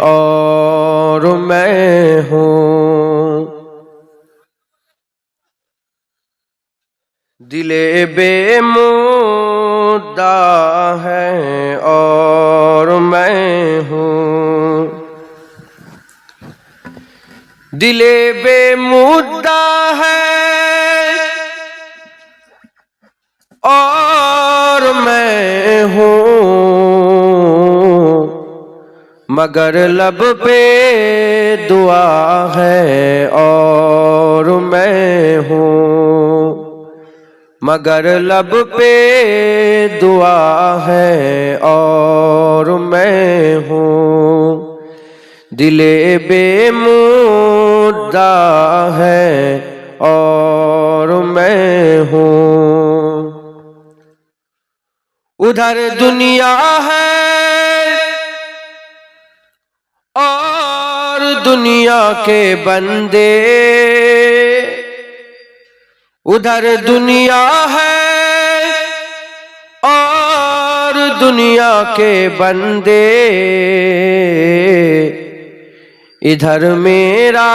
اور میں ہوں۔ دل بے مدا ہے اور میں ہوں۔ دل بے مدا ہے اور میں ہوں۔ مگر لب پہ دعا ہے اور میں ہوں۔ مگر لب پہ دعا ہے اور میں ہوں۔ دل بے مدعا ہے اور میں ہوں۔ ادھر دنیا ہے दुनिया के बंदे उधर दुनिया है और दुनिया के बंदे इधर मेरा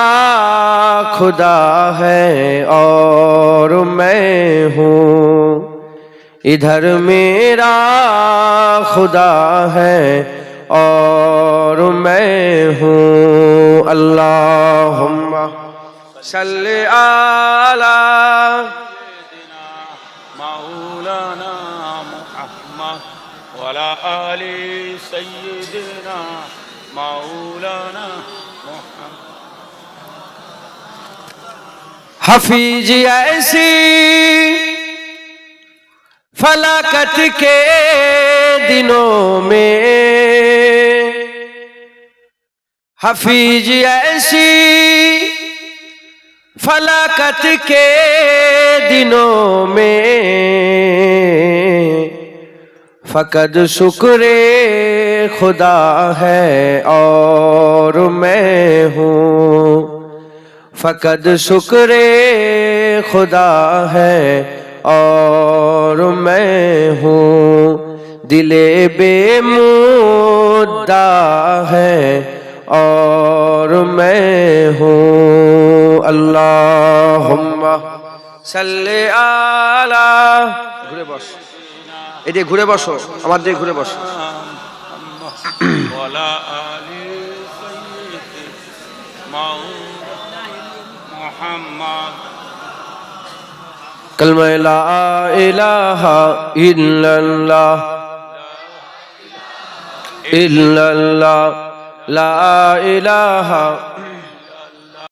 खुदा है और मैं हूँ इधर मेरा खुदा है और मैं हूँ اللہم صلی علی مولانا محمد ولا آل سیدنا مولانا محمد. حفیظ ایسی فلاکت کے دنوں میں हफीज ऐसी फलाकत के दिनों में फकद शुक्र खुदा है और मैं हूँ फकद शुक्र खुदा है और मैं हूँ दिले बेमुद्दा है اور میں ہوں اللہم صلی علی ঘুরে বস। এদিকে ঘুরে বসো আমার দিকে ঘুরে বসো। ওয়ালা আলি সাইয়্যিদ মুহাম্মদ। কলমা লা ইলাহা লা ইলাহা